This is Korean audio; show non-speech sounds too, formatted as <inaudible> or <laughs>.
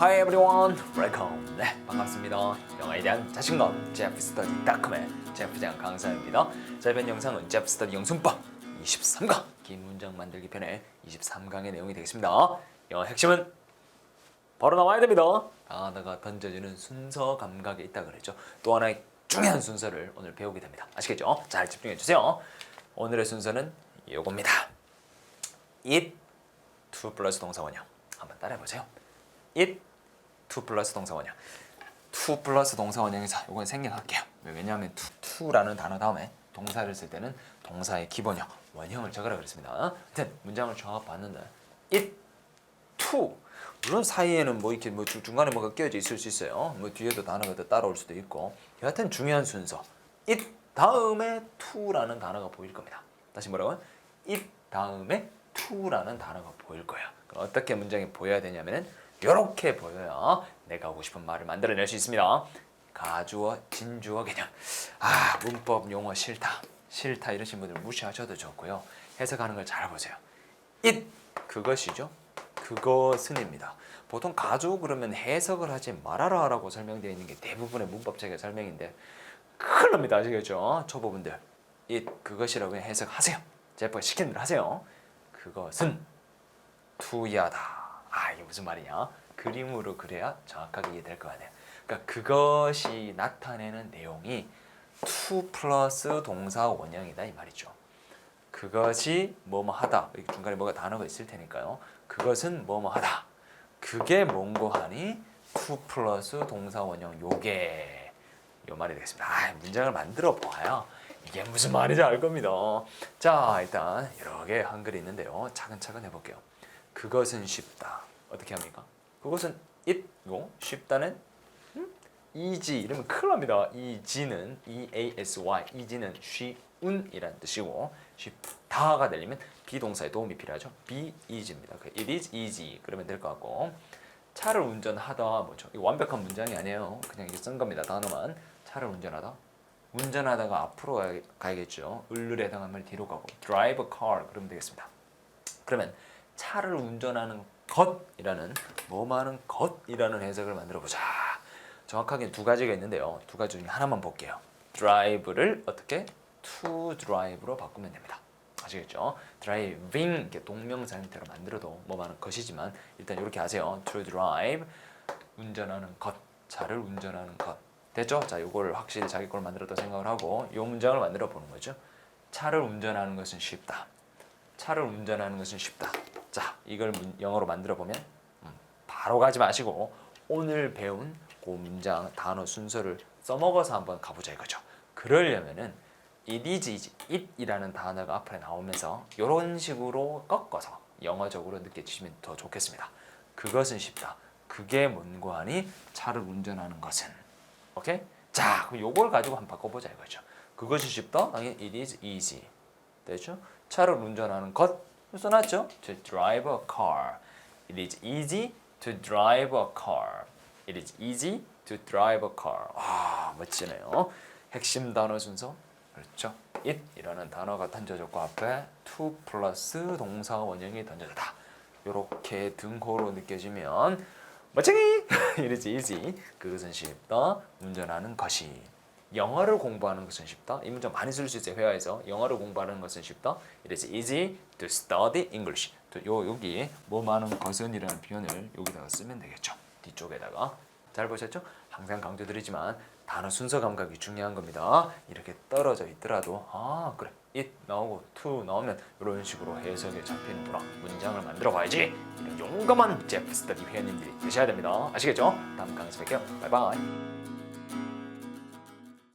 Hi everyone, welcome. 네, 반갑습니다. 영어에 대한 자신감, 제프스터디닷컴의 제프장 강사입니다. 자, 이번 영상은 제프스터디 영순법 23강 긴 문장 만들기 편의 23강의 내용이 되겠습니다. 영어 핵심은 바로 나와야 됩니다. 단어가 던져지는 순서 감각에 있다 그랬죠. 또 하나의 중요한 순서를 오늘 배우게 됩니다. 아시겠죠? 잘 집중해 주세요. 오늘의 순서는 요겁니다. it to 플러스 동사 원형 한번 따라해 보세요. it to 플러스 동사 원형. to 플러스 동사 원형에서 이건 생략할게요. 왜냐하면 to, to라는 단어 다음에 동사를 쓸 때는 동사의 기본형 원형을 적으라 그랬습니다. 하여튼 문장을 쫙 봤는데 it to 물론 사이에는 뭐 이렇게 뭐 중- 중간에 뭐가 끼어져 있을 수 있어요. 뭐 뒤에도 단어가 더 따라올 수도 있고 여하튼 중요한 순서 it 다음에 to라는 단어가 보일 겁니다. 다시 뭐라고? it 다음에 to라는 단어가 보일 거예요. 어떻게 문장이 보여야 되냐면은 이렇게 보여야 내가 하고 싶은 말을 만들어낼 수 있습니다. 가주어, 진주어 개념. 아 문법 용어 싫다, 싫다 이러신 분들 무시하셔도 좋고요. 해석하는 걸 잘 보세요. it 그것이죠. 그것은입니다. 보통 가주 그러면 해석을 하지 말아라라고 설명되어 있는 게 대부분의 문법책의 설명인데 큰일 납니다. 아시겠죠? 초보분들 이 그것이라고 해석하세요. 제법 시키는 대로 하세요. 그것은 투야다. 아 이게 무슨 말이냐? 그림으로 그래야 정확하게 이해될 거 아니에요. 그러니까 그것이 나타내는 내용이 투 플러스 동사 원형이다 이 말이죠. 그것이 뭐뭐 하다. 중간에 뭐가 단어가 있을 테니까요. 그것은 뭐뭐 하다. 그게 뭔고 하니 투 플러스 동사 원형 요게 요 말이 되겠습니다. 아, 문장을 만들어 봐야 이게 무슨 말인지 알 겁니다. 자, 일단 개 한글이 있는데요. 차근차근 해볼게요. 그것은 쉽다. 어떻게 합니까? 그것은 it고 쉽다는 음? easy 이러면 큰일 납니다. easy는 e-a-s-y easy는 쉬운이란 뜻이고 쉽다가 되려면 비동사의 도움이 필요하죠. be easy입니다. 그 it is easy 그러면 될 것 같고 차를 운전하다 뭐죠? 이거 완벽한 문장이 아니에요. 그냥 이게 쓴 겁니다. 단어만 차를 운전하다 운전하다가 앞으로 가야- 가야겠죠. 을룰에 해당한 말 뒤로 가고 drive a car 그러면 되겠습니다. 그러면 차를 운전하는 것이라는 뭐하는 것이라는 해석을 만들어 보자. 정확하게 두 가지가 있는데요. 두 가지 중에 하나만 볼게요. drive를 어떻게 to drive로 바꾸면 됩니다. 아시겠죠? driving 이렇게 동명사 형태로 만들어도 뭐하는 것이지만 일단 이렇게 하세요. to drive 운전하는 것, 차를 운전하는 것. 됐죠? 자, 요거를 확실히 자기 걸 만들었다 생각을 하고 요 문장을 만들어 보는 거죠. 차를 운전하는 것은 쉽다. 차를 운전하는 것은 쉽다. 자, 이걸 문- 영어로 만들어 보면 음, 바로 가지 마시고 오늘 배운 그 문장 단어 순서를 써먹어서 한번 가보자 이거죠. 그러려면은 it is easy, it이라는 단어가 앞에 나오면서 이런 식으로 꺾어서 영어적으로 느껴지시면 더 좋겠습니다. 그것은 쉽다. 그게 뭔고 하니 차를 운전하는 것은 오케이? 자, 그럼 요걸 가지고 한번 바꿔보자 이거죠. 그것이 쉽다. 당연히 it is easy. 되죠? 차를 운전하는 것 써놨죠? To drive a car. It is easy to drive a car. It is easy to drive a car. 아 멋지네요. 핵심 단어 순서 그렇죠? it 이라는 단어가 던져졌고 앞에 to 플러스 동사 원형이 던져졌다. 이렇게 등호로 느껴지면 멋지기 <laughs> it is easy 그것은 쉽다 운전하는 것이 영어를 공부하는 것은 쉽다. 이 문장 많이 쓸 수 있어요 회화에서. 영어를 공부하는 것은 쉽다. It is easy to study English. 또요 여기 뭐 많은 것은이라는 표현을 여기다가 쓰면 되겠죠. 뒤쪽에다가. 잘 보셨죠? 항상 강조드리지만 단어 순서 감각이 중요한 겁니다. 이렇게 떨어져 있더라도 아 그래. It 나오고 to 나오면 이런 식으로 해석이 잡히는구나 문장을 만들어 봐야지. 이런 용감한 제프 스터디 회원님들이 되셔야 됩니다. 아시겠죠? 다음 강에서 뵐게요. 바이바이